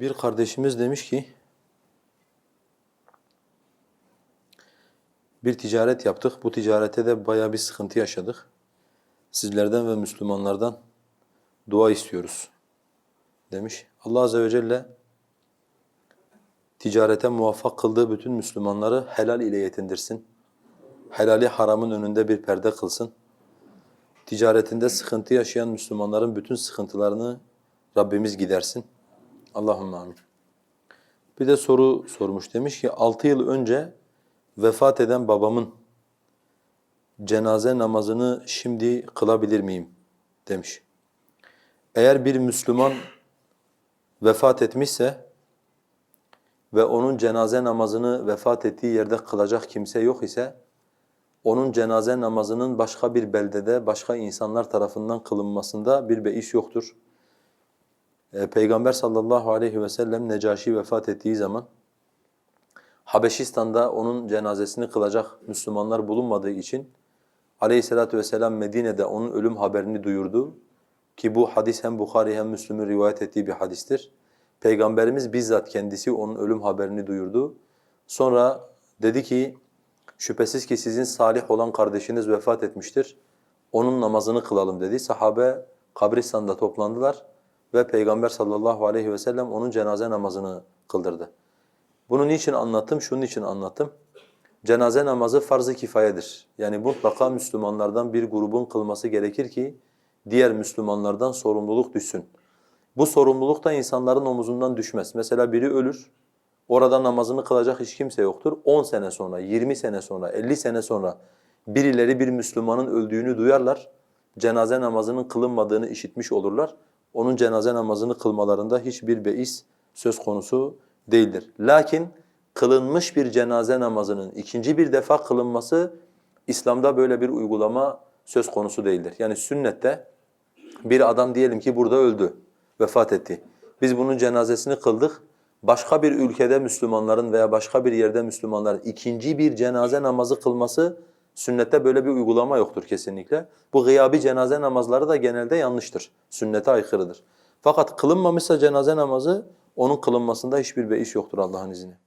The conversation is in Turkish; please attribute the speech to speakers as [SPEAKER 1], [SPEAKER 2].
[SPEAKER 1] Bir kardeşimiz demiş ki, bir ticaret yaptık. Bu ticarete de bayağı bir sıkıntı yaşadık. Sizlerden ve Müslümanlardan dua istiyoruz demiş. Allah Azze ve Celle ticarete muvaffak kıldığı bütün Müslümanları helal ile yetindirsin. Helali haramın önünde bir perde kılsın. Ticaretinde sıkıntı yaşayan Müslümanların bütün sıkıntılarını Rabbimiz gidersin. Allahümme amin. Bir de soru sormuş. Demiş ki 6 yıl önce vefat eden babamın cenaze namazını şimdi kılabilir miyim? demiş. Eğer bir Müslüman vefat etmişse ve onun cenaze namazını vefat ettiği yerde kılacak kimse yok ise onun cenaze namazının başka bir beldede başka insanlar tarafından kılınmasında bir beis yoktur. Ee, Peygamber sallallahu aleyhi ve sellem Necaşi vefat ettiği zaman Habeşistan'da onun cenazesini kılacak Müslümanlar bulunmadığı için aleyhissalatu vesselam Medine'de onun ölüm haberini duyurdu. Ki bu hadis hem Bukhari hem Müslüm'ün rivayet ettiği bir hadistir. Peygamberimiz bizzat kendisi onun ölüm haberini duyurdu. Sonra dedi ki şüphesiz ki sizin salih olan kardeşiniz vefat etmiştir. Onun namazını kılalım dedi. Sahabe kabristan'da toplandılar ve Peygamber sallallahu aleyhi ve sellem onun cenaze namazını kıldırdı. Bunu niçin anlattım? Şunun için anlattım. Cenaze namazı farz-ı kifayedir. Yani mutlaka Müslümanlardan bir grubun kılması gerekir ki diğer Müslümanlardan sorumluluk düşsün. Bu sorumluluk da insanların omuzundan düşmez. Mesela biri ölür, orada namazını kılacak hiç kimse yoktur. 10 sene sonra, 20 sene sonra, 50 sene sonra birileri bir Müslümanın öldüğünü duyarlar. Cenaze namazının kılınmadığını işitmiş olurlar. Onun cenaze namazını kılmalarında hiçbir beis söz konusu değildir. Lakin kılınmış bir cenaze namazının ikinci bir defa kılınması İslam'da böyle bir uygulama söz konusu değildir. Yani sünnette bir adam diyelim ki burada öldü, vefat etti. Biz bunun cenazesini kıldık. Başka bir ülkede Müslümanların veya başka bir yerde Müslümanların ikinci bir cenaze namazı kılması sünnette böyle bir uygulama yoktur kesinlikle. Bu gıyabi cenaze namazları da genelde yanlıştır. Sünnete aykırıdır. Fakat kılınmamışsa cenaze namazı onun kılınmasında hiçbir beis yoktur Allah'ın izniyle.